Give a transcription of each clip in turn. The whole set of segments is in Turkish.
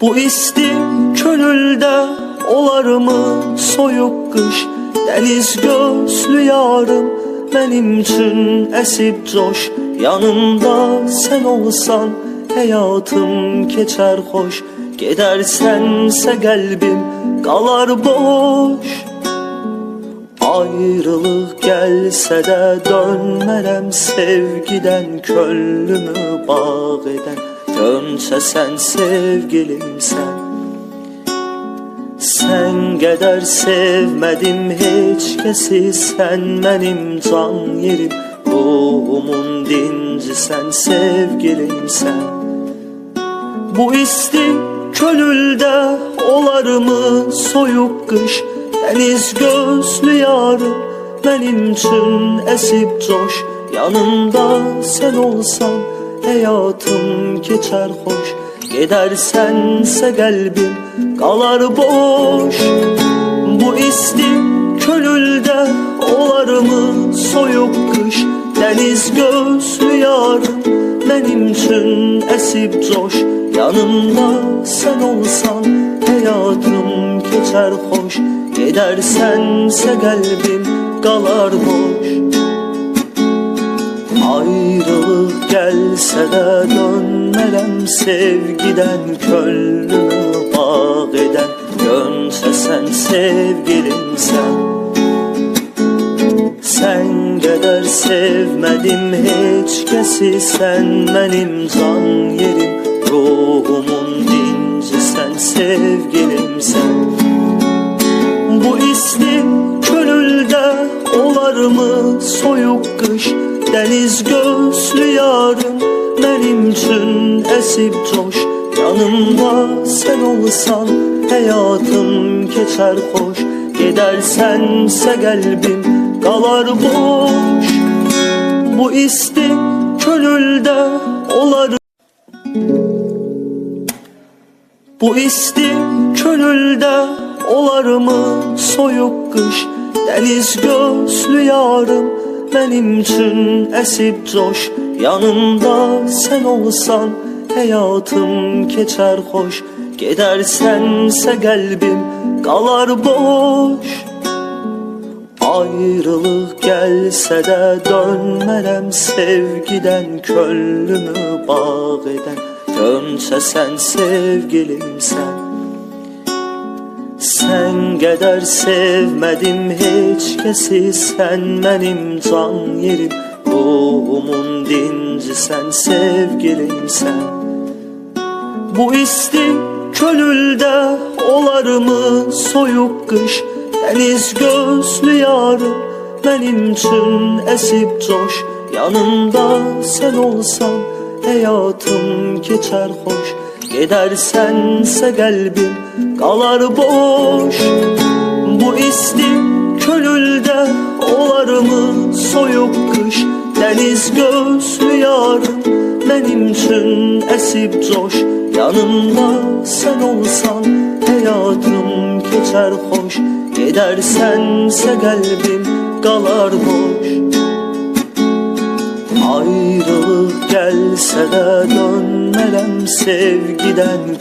Bu isti könülde olar mı soyuq qış Dəniz gözlü yarım mənim üçün əsib coş. Yanımda sən olsan həyatım keçər xoş Gedərsənsə qəlbim qalar boş Ayrılıq gəlsə də dönmərəm sevgidən Könlümü bağ edən Dönsə sən sevgilimsən Sən qədər sevmədim heç kəsi Sən mənim can yerim. Ruhumun dinci sən sevgilimsən Bu isti könüldə olarımı soyuq qış Dəniz gözlü yarım mənim üçün əsib coş. Yanımda sən olsan həyatım keçər xoş Gedərsənsə qəlbim qalar boş. Bu isti könüldə olarımı soyuq qış Dəniz gözlü yarım mənim üçün əsib coş. Yanımda sən olsan həyatım keçər xoş Gedərsənsə qəlbim qalar boş. Ayrılıq gəlsə də dönmərəm sevgidən Könlümü bağ edən Gönsə sən sevgilimsən Sən qədər sevmədim heç kəsi Sən mənim can yerim. Ruhumun dinci sən sevgilimsən Bu isti könüldə olarımı soyuq qış Dəniz gözlü yarım mənim üçün əsib coş. Yanımda sən olsan həyatım keçər xoş Gedərsənsə qəlbim qalar boş. Bu isti könüldə olarım Bu isti könüldə olarımı soyuq qış Dəniz gözlü yarım? Mənim üçün əsib coş Yanımda sən olsan həyatım keçər xoş Gedərsənsə qəlbim qalar boş. Ayrılıq gəlsə də dönmərəm sevgidən Könlümü bağ edən Dönsə sən sevgilimsən Sən qədər sevmədim heç kəsi Sən mənim can yerim. Ruhumun dinci sən sevgilimsən Bu isti könüldə olarımı soyuq qış Dəniz gözlü yarım mənim üçün əsib coş. Yanımda sən olsan həyatım keçər xoş Gedərsənsə qəlbim qalar boş Bu isti könüldə olarımı soyuq qış Dəniz gözlü yarım mənim üçün əsib coş. Yanımda sən olsan həyatım keçər xoş Gedərsənsə qəlbim qalar boş. Ayrılıq gəlsə də dönmərəm sevgidən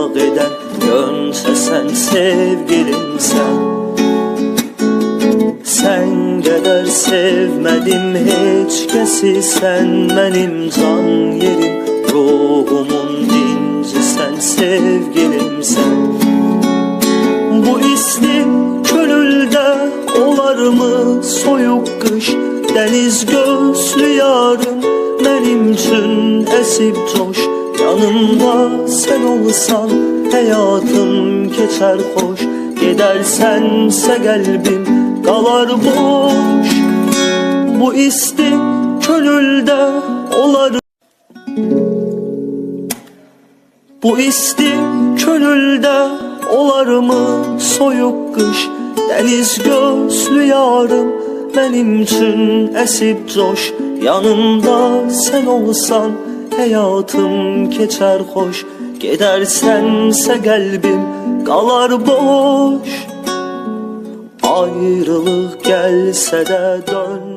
Könlümü bağ edən Gönsə sən sevgilimsən Sən qədər sevmədim heç kəsi Sən mənim can yerim. Ruhumun dinci sən sevgilimsən Bu isti könüldə olarımı soyuq qış Dəniz gözlü yarım mənim üçün əsib coş Yanımda sən olsan həyatım keçər xoş Gedərsənsə qəlbim qalar boş. Bu isti könüldə olarım Bu isti könüldə olarımı soyuq qış Dəniz gözlü yarım mənim üçün əsib coş. Yanımda sən olsan həyatım keçər xoş Gedərsənsə qəlbim qalar boş. Ayrılıq gəlsə də dön